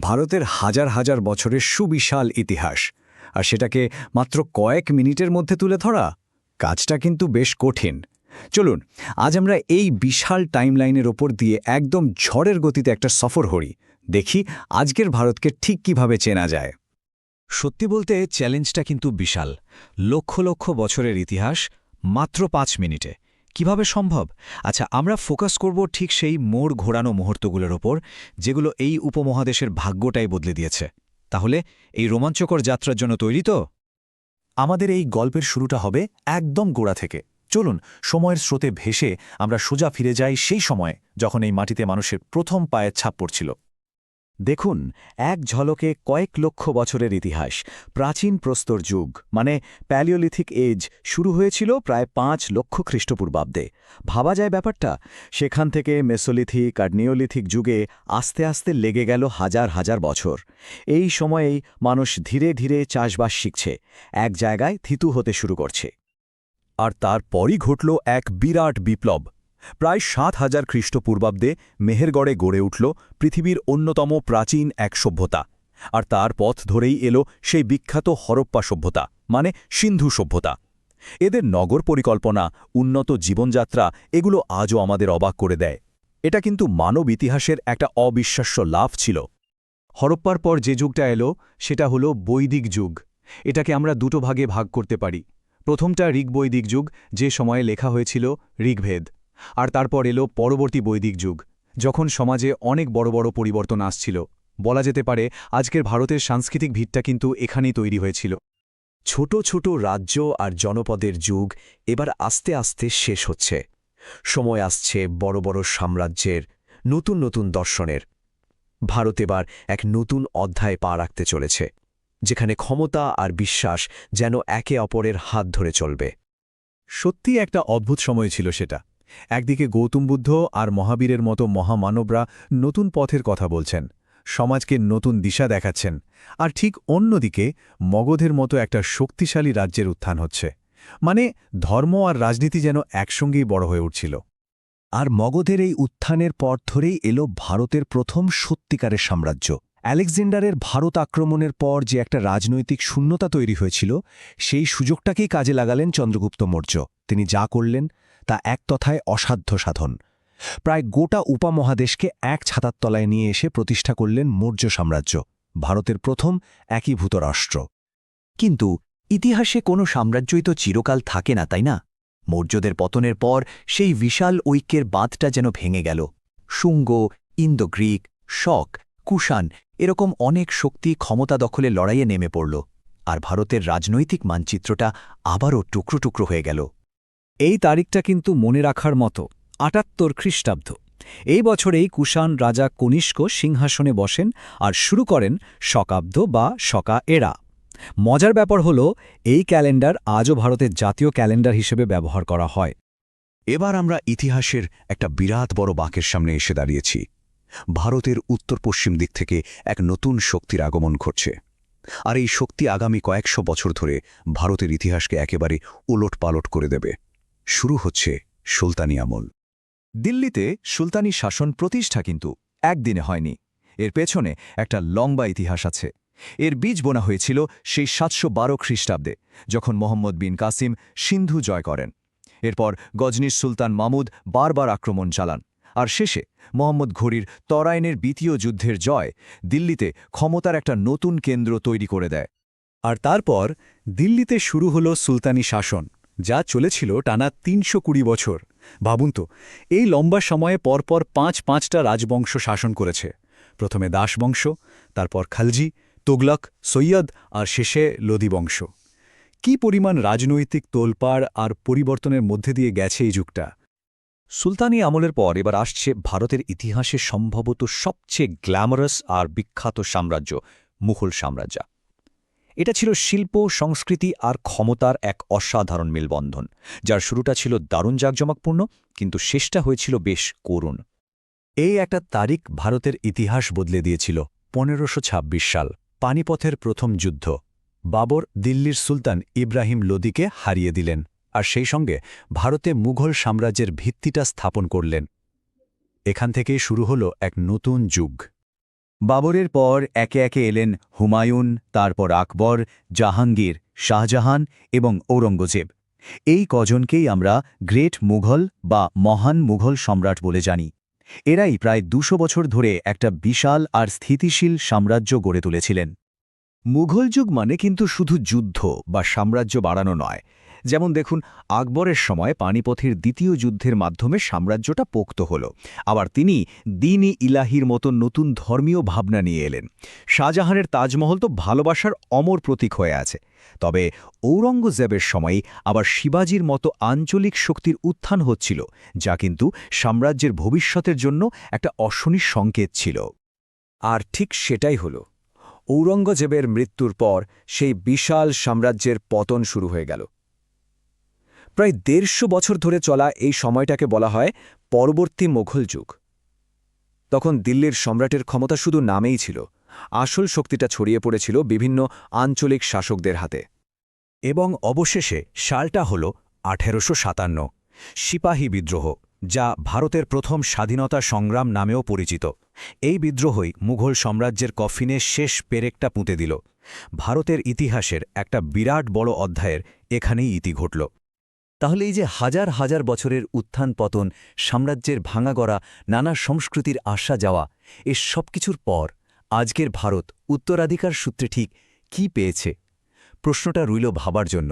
ভারতের হাজার হাজার বছরের সুবিশাল ইতিহাস। আর সেটাকে মাত্র কয়েক মিনিটের মধ্যে তুলে ধরা? কাজটা কিন্তু বেশ কঠিন। চলুন, আজ আমরা এই বিশাল টাইমলাইনের ওপর দিয়ে একদম ঝড়ের গতিতে একটা সফর হরি দেখি আজকের ভারতকে ঠিক কীভাবে চেনা যায়। সত্যি বলতে চ্যালেঞ্জটা কিন্তু বিশাল। লক্ষ লক্ষ বছরের ইতিহাস মাত্র পাঁচ মিনিটে। কীভাবে সম্ভব? আচ্ছা আমরা ফোকাস করব ঠিক সেই মোড় ঘোরানো মুহূর্তগুলোর ওপর, যেগুলো এই উপমহাদেশের ভাগ্যটাই বদলে দিয়েছে। তাহলে, এই রোমাঞ্চকর যাত্রার জন্য তৈরি তো? আমাদের এই গল্পের শুরুটা হবে একদম গোড়া থেকে। চলুন, সময়ের স্রোতে ভেসে আমরা সোজা ফিরে যাই সেই সময়ে, যখন এই মাটিতে মানুষের প্রথম পায়ের ছাপ পড়ছিল। দেখুন, এক ঝলকে কয়েক লক্ষ বছরের ইতিহাস, প্রাচীন প্রস্তর যুগ মানে প্যালিওলিথিক এজ শুরু হয়েছিল প্রায় পাঁচ লক্ষ খ্রিস্টপূর্বাব্দে। ভাবা যায় ব্যাপারটা? সেখান থেকে মেসোলিথিক আর নিওলিথিক যুগে আস্তে আস্তে লেগে গেল হাজার হাজার বছর। এই সময়েই মানুষ ধীরে ধীরে চাষবাস শিখছে, এক জায়গায় থিতু হতে শুরু করছে। আর তারপরই ঘটল এক বিরাট বিপ্লব। প্রায় সাত হাজার খ্রিস্টপূর্বাব্দে মেহেরগড়ে গড়ে উঠল পৃথিবীর অন্যতম প্রাচীন এক সভ্যতা। আর তার পথ ধরেই এলো সেই বিখ্যাত হরপ্পা সভ্যতা মানে সিন্ধু সভ্যতা। এদের নগর পরিকল্পনা, উন্নত জীবনযাত্রা, এগুলো আজও আমাদের অবাক করে দেয়। এটা কিন্তু মানব ইতিহাসের একটা অবিশ্বাস্য লাভ ছিল। হরপ্পার পর যে যুগটা এলো, সেটা হলো বৈদিক যুগ। এটাকে আমরা দুটো ভাগে ভাগ করতে পারি। প্রথমটা ঋগ্বৈদিক যুগ, যে সময়ে লেখা হয়েছিল ঋগ্ভেদ আর তারপর এলো পরবর্তী বৈদিক যুগ, যখন সমাজে অনেক বড় বড় পরিবর্তন আসছিল। বলা যেতে পারে, আজকের ভারতের সাংস্কৃতিক ভিতটা কিন্তু এখানেই তৈরি হয়েছিল। ছোট ছোট রাজ্য আর জনপদের যুগ এবার আস্তে আস্তে শেষ হচ্ছে। সময় আসছে বড় বড় সাম্রাজ্যের, নতুন নতুন দর্শনের। ভারত এবার এক নতুন অধ্যায় পা রাখতে চলেছে, যেখানে ক্ষমতা আর বিশ্বাস যেন একে অপরের হাত ধরে চলবে। সত্যি একটা অদ্ভুত সময় ছিল সেটা। একদিকে গৌতম বুদ্ধ আর মহাবীরের মতো মহামানবরা নতুন পথের কথা বলছেন, সমাজকে নতুন দিশা দেখাচ্ছেন, আর ঠিক অন্যদিকে মগধের মতো একটা শক্তিশালী রাজ্যের উত্থান হচ্ছে। মানে ধর্ম আর রাজনীতি যেন একসঙ্গেই বড় হয়ে উঠছিল। আর মগধের এই উত্থানের পর ধরেই এলো ভারতের প্রথম সত্যিকারের সাম্রাজ্য। অ্যালেকজেন্ডারের ভারত আক্রমণের পর যে একটা রাজনৈতিক শূন্যতা তৈরি হয়েছিল, সেই সুযোগটাকেই কাজে লাগালেন চন্দ্রগুপ্ত মৌর্য। তিনি যা করলেন তা এক তথায় অসাধ্য সাধন। প্রায় গোটা উপমহাদেশকে এক ছাতার তলায় নিয়ে এসে প্রতিষ্ঠা করলেন মৌর্য সাম্রাজ্য, ভারতের প্রথম একীভূত রাষ্ট্র। কিন্তু ইতিহাসে কোনো সাম্রাজ্যই তো চিরকাল থাকে না, তাই না? মৌর্যদের পতনের পর সেই বিশাল ঐক্যের বাঁধটা যেন ভেঙে গেল। শুঙ্গ ইন্দো গ্রিক শক, কুষাণ এরকম অনেক শক্তি ক্ষমতা দখলে লড়াইয়ে নেমে পড়ল, আর ভারতের রাজনৈতিক মানচিত্রটা আবারও টুকরো টুকরো হয়ে গেল। এই তারিখটা কিন্তু মনে রাখার মতো, আটাত্তর খ্রিস্টাব্দ। এই বছরেই কুষাণ রাজা কনিষ্ক সিংহাসনে বসেন আর শুরু করেন শকাব্দ বা শকা এরা। মজার ব্যাপার হল, এই ক্যালেন্ডার আজও ভারতের জাতীয় ক্যালেন্ডার হিসেবে ব্যবহার করা হয়। এবার আমরা ইতিহাসের একটা বিরাট বড় বাঁকের সামনে এসে দাঁড়িয়েছি। ভারতের উত্তর পশ্চিম দিক থেকে এক নতুন শক্তির আগমন ঘটছে। আর এই শক্তি আগামী কয়েকশো বছর ধরে ভারতের ইতিহাসকে একেবারে উলট পালট করে দেবে। শুরু হচ্ছে সুলতানি আমল। দিল্লিতে সুলতানি শাসন প্রতিষ্ঠা কিন্তু একদিনে হয়নি। এর পেছনে একটা লম্বা ইতিহাস আছে। এর বীজ বোনা হয়েছিল সেই সাতশো বারো খ্রিস্টাব্দে, যখন মোহাম্মদ বিন কাসিম সিন্ধু জয় করেন। এরপর গজনির সুলতান মামুদ বারবার আক্রমণ চালান। আর শেষে মোহাম্মদ ঘড়ির তরাইনের দ্বিতীয় যুদ্ধের জয় দিল্লিতে ক্ষমতার একটা নতুন কেন্দ্র তৈরি করে দেয়। আর তারপর দিল্লিতে শুরু হল সুলতানি শাসন। যা চলেছিল টানা তিনশো কুড়ি বছর। ভাবুন তো, এই লম্বা সময়ে পরপর পাঁচ পাঁচটা রাজবংশ শাসন করেছে। প্রথমে দাসবংশ, তারপর খালজি, তোগলক, সৈয়দ আর শেষে লোদি বংশ কি পরিমাণ রাজনৈতিক তোলপাড় আর পরিবর্তনের মধ্যে দিয়ে গেছে এই যুগটা? সুলতানি আমলের পর এবার আসছে ভারতের ইতিহাসে সম্ভবত সবচেয়ে গ্ল্যামারাস আর বিখ্যাত সাম্রাজ্য, মুঘল সাম্রাজ্য। এটা ছিল শিল্প, সংস্কৃতি আর ক্ষমতার এক অসাধারণ মেলবন্ধন, যার শুরুটা ছিল দারুণ জাঁকজমকপূর্ণ, কিন্তু শেষটা হয়েছিল বেশ করুণ। এই একটা তারিখ ভারতের ইতিহাস বদলে দিয়েছিল পনেরোশো সাল, পানিপথের প্রথম যুদ্ধ। বাবর দিল্লির সুলতান ইব্রাহিম লোদিকে হারিয়ে দিলেন, আর সেই সঙ্গে ভারতে মুঘল সাম্রাজ্যের ভিত্তিটা স্থাপন করলেন। এখান থেকেই শুরু হল এক নতুন যুগ। বাবরের পর একে একে এলেন হুমায়ুন, তারপর আকবর, জাহাঙ্গীর, শাহজাহান এবং ঔরঙ্গজেব। এই কজনকেই আমরা গ্রেট মুঘল বা মহান মুঘল সম্রাট বলে জানি। এরাই প্রায় দুশো বছর ধরে একটা বিশাল আর স্থিতিশীল সাম্রাজ্য গড়ে তুলেছিলেন। মুঘল যুগ মানে কিন্তু শুধু যুদ্ধ বা সাম্রাজ্য বাড়ানো নয় যেমন দেখুন, আকবরের সময় পানিপথের দ্বিতীয় যুদ্ধের মাধ্যমে সাম্রাজ্যটা পোক্ত হল। আবার তিনি দিনই ইলাহির মতো নতুন ধর্মীয় ভাবনা নিয়ে এলেন। শাহজাহানের তাজমহল তো ভালোবাসার অমর প্রতীক হয়ে আছে। তবে ঔরঙ্গজেবের সময় আবার শিবাজির মতো আঞ্চলিক শক্তির উত্থান হচ্ছিল, যা কিন্তু সাম্রাজ্যের ভবিষ্যতের জন্য একটা অশনি সংকেত ছিল। আর ঠিক সেটাই হল। ঔরঙ্গজেবের মৃত্যুর পর সেই বিশাল সাম্রাজ্যের পতন শুরু হয়ে গেল। প্রায় দেড়শো বছর ধরে চলা এই সময়টাকে বলা হয় পরবর্তী মোঘল যুগ। তখন দিল্লির সম্রাটের ক্ষমতা শুধু নামেই ছিল, আসল শক্তিটা ছড়িয়ে পড়েছিল বিভিন্ন আঞ্চলিক শাসকদের হাতে। এবং অবশেষে সালটা হল আঠেরোশো সাতান্ন, সিপাহী বিদ্রোহ, যা ভারতের প্রথম স্বাধীনতা সংগ্রাম নামেও পরিচিত। এই বিদ্রোহই মুঘল সাম্রাজ্যের কফিনে শেষ পেরেকটা পুঁতে দিল। ভারতের ইতিহাসের একটা বিরাট বড় অধ্যায়ের এখানেই ইতি ঘটল। তাহলে এই যে হাজার হাজার বছরের উত্থান পতন, সাম্রাজ্যের ভাঙা গড়া, নানা সংস্কৃতির আশা যাওয়া, এ সব কিছুর পর আজকের ভারত উত্তরাধিকার সূত্রে ঠিক কি পেয়েছে? প্রশ্নটা রইল ভাবার জন্য।